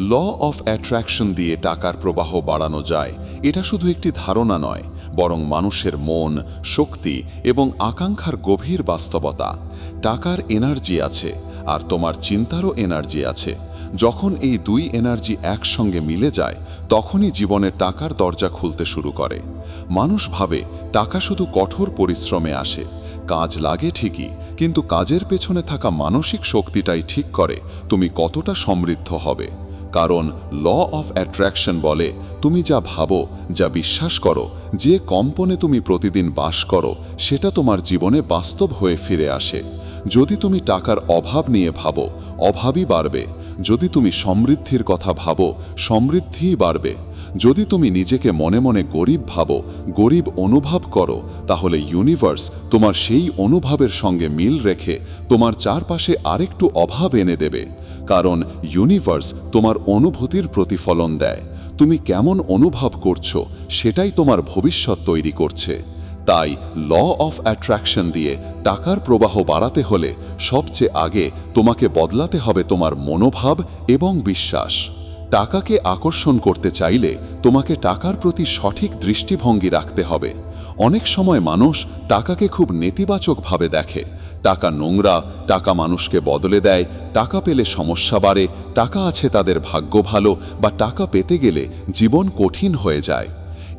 Law of attraction দিয়ে টাকার প্রবাহ বাড়ানো যায়। এটা শুধু একটি ধারণা নয়, বরং মানুষের মন, শক্তি এবং আকাঙ্ক্ষার গভীর বাস্তবতা। টাকার এনার্জি আছে, আর তোমার চিন্তারও এনার্জি আছে। যখন এই দুই এনার্জি একসঙ্গে মিলে যায়, তখনই জীবনে টাকার দরজা খুলতে শুরু করে। মানুষ ভাবে, টাকা শুধু কঠোর পরিশ্রমে আসে। কাজ লাগে ঠিকই, কিন্তু কাজের পেছনে থাকা মানসিক শক্তিটাই ঠিক করে তুমি কতটা সমৃদ্ধ হবে। কারণ ল অফ অ্যাট্রাকশন বলে, তুমি যা ভাবো, যা বিশ্বাস করো, যে কম্পনে তুমি প্রতিদিন বাস করো, সেটা তোমার জীবনে বাস্তব হয়ে ফিরে আসে। যদি তুমি টাকার অভাব নিয়ে ভাবো, অভাবই বাড়বে। যদি তুমি সমৃদ্ধির কথা ভাবো, সমৃদ্ধিই বাড়বে। যদি তুমি নিজেকে মনে মনে গরিব ভাবো, গরিব অনুভব করো, তাহলে ইউনিভার্স তোমার সেই অনুভবের সঙ্গে মিল রেখে তোমার চারপাশে আরেকটু অভাব এনে দেবে। কারণ ইউনিভার্স তোমার অনুভূতির প্রতিফলন দেয়। তুমি কেমন অনুভব করছ, সেটাই তোমার ভবিষ্যৎ তৈরি করছে। তাই ল অফ অ্যাট্রাকশন দিয়ে টাকার প্রবাহ বাড়াতে হলে সবচেয়ে আগে তোমাকে বদলাতে হবে তোমার মনোভাব এবং বিশ্বাস। টাকাকে আকর্ষণ করতে চাইলে তোমাকে টাকার প্রতি সঠিক দৃষ্টিভঙ্গি রাখতে হবে। অনেক সময় মানুষ টাকাকে খুব নেতিবাচকভাবে দেখে। টাকা নোংরা, টাকা মানুষকে বদলে দেয়, টাকা পেলে সমস্যা বাড়ে, টাকা আছে তাদের ভাগ্য ভালো বা টাকা পেতে গেলে জীবন কঠিন হয়ে যায়।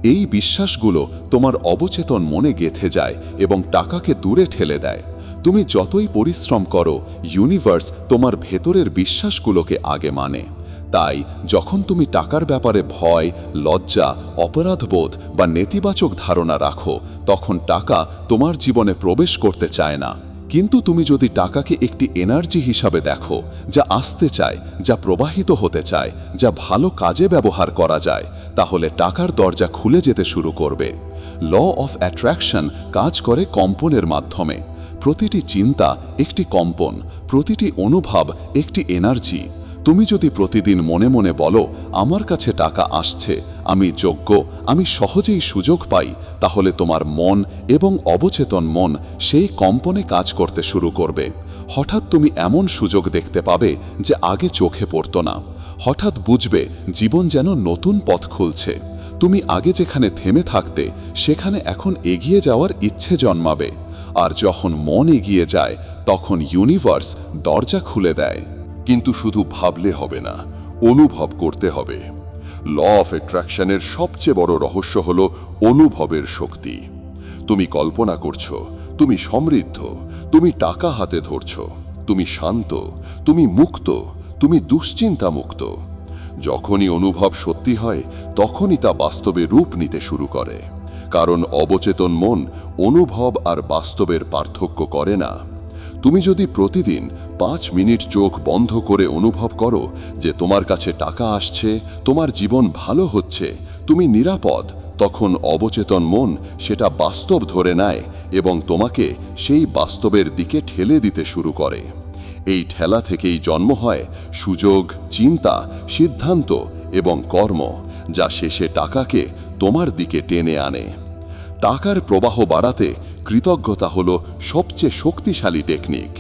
এই বিশ্বাসগুলো তোমার অবচেতন মনে গেথে যায় এবং টাকাকে দূরে ঠেলে দেয়। তুমি যতই পরিশ্রম করো ইউনিভার্স তোমার ভেতরের বিশ্বাসগুলোকে আগে মানে। তাই যখন তুমি টাকার ব্যাপারে ভয়, লজ্জা, অপরাধবোধ বা নেতিবাচক ধারণা রাখো, তখন টাকা তোমার জীবনে প্রবেশ করতে চায় না। কিন্তু তুমি যদি টাকাকে একটি এনার্জি হিসাবে দেখো, যা আসতে চায়, যা প্রবাহিত হতে চায়, যা ভালো কাজে ব্যবহার করা যায়, তাহলে টাকার দরজা খুলে যেতে শুরু করবে। ল অফ অ্যাট্রাকশন কাজ করে কম্পনের মাধ্যমে। প্রতিটি চিন্তা একটি কম্পন, প্রতিটি অনুভব একটি এনার্জি। তুমি যদি প্রতিদিন মনে মনে বলো, আমার কাছে টাকা আসছে, আমি যোগ্য, আমি সহজেই সুযোগ পাই, তাহলে তোমার মন এবং অবচেতন মন সেই কম্পনে কাজ করতে শুরু করবে। হঠাৎ তুমি এমন সুযোগ দেখতে পাবে যে আগে চোখে পড়ত না। হঠাৎ বুঝবে জীবন যেন নতুন পথ খুলছে। তুমি আগে যেখানে থেমে থাকতে, সেখানে এখন এগিয়ে যাওয়ার ইচ্ছে জন্মাবে। আর যখন মন এগিয়ে যায়, তখন ইউনিভার্স দরজা খুলে দেয়। কিন্তু শুধু ভাবলে হবে না, অনুভব করতে হবে। ল অফ অ্যাট্রাকশনের সবচেয়ে বড় রহস্য হল অনুভবের শক্তি। তুমি কল্পনা করছ, তুমি সমৃদ্ধ, তুমি টাকা হাতে ধরছ, তুমি শান্ত, তুমি মুক্ত, তুমি দুশ্চিন্তা মুক্ত যখনই অনুভব সত্যি হয়, তখনই তা বাস্তবে রূপ নিতে শুরু করে। কারণ অবচেতন মন অনুভব আর বাস্তবের পার্থক্য করে না। তুমি যদি প্রতিদিন পাঁচ মিনিট চোখ বন্ধ করে অনুভব করো যে তোমার কাছে টাকা আসছে, তোমার জীবন ভালো হচ্ছে, তুমি নিরাপদ, তখন অবচেতন মন সেটা বাস্তব ধরে নেয় এবং তোমাকে সেই বাস্তবের দিকে ঠেলে দিতে শুরু করে। এই ঠেলা থেকেই জন্ম হয় সুযোগ, চিন্তা, সিদ্ধান্ত এবং কর্ম, যা শেষে টাকাকে তোমার দিকে টেনে আনে। টাকার প্রবাহ বাড়াতে কৃতজ্ঞতা হল সবচেয়ে শক্তিশালী টেকনিক।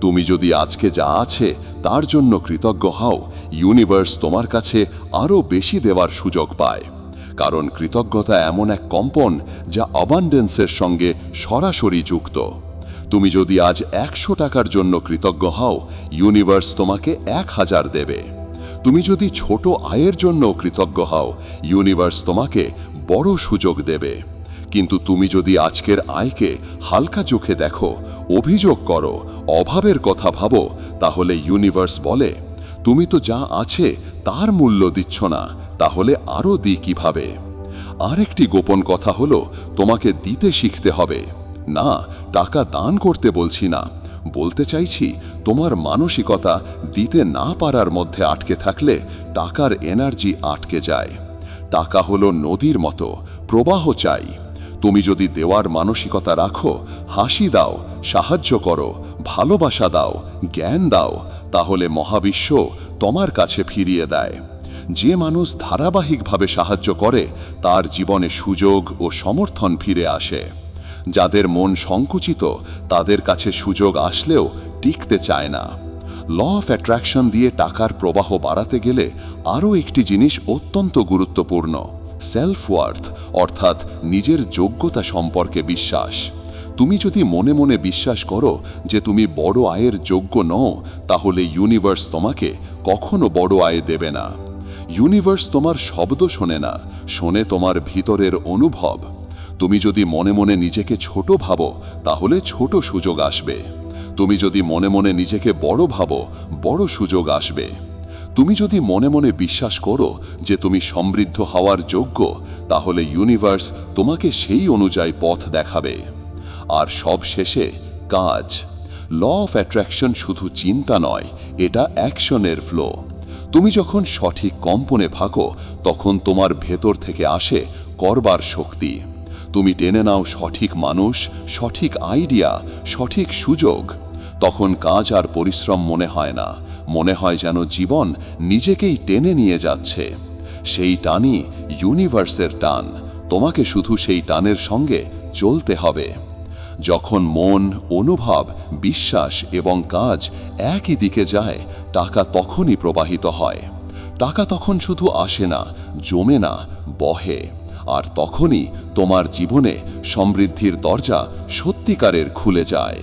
তুমি যদি আজকে যা আছে তার জন্য কৃতজ্ঞ হও, ইউনিভার্স তোমার কাছে আরও বেশি দেওয়ার সুযোগ পায়। কারণ কৃতজ্ঞতা এমন এক কম্পন যা অবান্ডেন্সের সঙ্গে সরাসরি যুক্ত। তুমি যদি আজ একশো টাকার জন্য কৃতজ্ঞ হও, ইউনিভার্স তোমাকে এক হাজার দেবে। তুমি যদি ছোট আয়ের জন্য কৃতজ্ঞ হও, ইউনিভার্স তোমাকে বড় সুযোগ দেবে। কিন্তু তুমি যদি আজকের আয়কে হালকা চোখে দেখো, অভিযোগ করো, অভাবের কথা ভাবো, তাহলে ইউনিভার্স বলে, তুমি তো যা আছে তার মূল্য দিচ্ছ না, তাহলে আরও দিই কীভাবে? আরেকটি গোপন কথা হলো, তোমাকে দিতে শিখতে হবে। না, টাকা দান করতে বলছি না। বলতে চাইছি, তোমার মানসিকতা দিতে না পারার মধ্যে আটকে থাকলে টাকার এনার্জি আটকে যায়। টাকা হলো নদীর মতো, প্রবাহ চাই। তুমি যদি দেওয়ার মানসিকতা রাখো, হাসি দাও, সাহায্য করো, ভালোবাসা দাও, জ্ঞান দাও, তাহলে মহাবিশ্ব তোমার কাছে ফিরিয়ে দেয়। যে মানুষ ধারাবাহিকভাবে সাহায্য করে, তার জীবনে সুযোগ ও সমর্থন ফিরে আসে। যাদের মন সংকুচিত, তাদের কাছে সুযোগ আসলেও টিকতে চায় না। ল অফ অ্যাট্রাকশন দিয়ে টাকার প্রবাহ বাড়াতে গেলে আরও একটি জিনিস অত্যন্ত গুরুত্বপূর্ণ। সেলফ ওয়ার্থ অর্থাৎ নিজের যোগ্যতা সম্পর্কে বিশ্বাস। তুমি যদি মনে মনে বিশ্বাস করো যে তুমি বড় আয়ের যোগ্য নও, তাহলে ইউনিভার্স তোমাকে কখনো বড় আয় দেবে না। ইউনিভার্স তোমার শব্দ শোনে না, শোনে তোমার ভিতরের অনুভব। তুমি যদি মনে মনে নিজেকে ছোট ভাবো, তাহলে ছোট সুযোগ আসবে। তুমি যদি মনে মনে নিজেকে বড় ভাবো, বড় সুযোগ আসবে। তুমি যদি মনে মনে বিশ্বাস করো যে তুমি সমৃদ্ধ হওয়ার যোগ্য, তাহলে ইউনিভার্স তোমাকে সেই অনুযায়ী পথ দেখাবে। আর সব শেষে কাজ। ল অফ অ্যাট্রাকশন শুধু চিন্তা নয়, এটা অ্যাকশনের ফ্লো তুমি যখন সঠিক কম্পনে থাকো তখন তোমার ভেতর থেকে আসে করবার শক্তি। তুমি টেনে নাও সঠিক মানুষ, সঠিক আইডিয়া সঠিক সুযোগ। তখন কাজ আর পরিশ্রম মনে হয় না। মনে হয় যেন জীবন নিজেকেই টেনে নিয়ে যাচ্ছে। সেই টানই ইউনিভার্সের টান। তোমাকে শুধু সেই টানের সঙ্গে চলতে হবে। যখন মন, অনুভব, বিশ্বাস এবং কাজ একই দিকে যায়, টাকা তখনই প্রবাহিত হয়। টাকা তখন শুধু আসে না, জমে না, বহে। আর তখনই তোমার জীবনে সমৃদ্ধির দরজা সত্যিকারের খুলে যায়।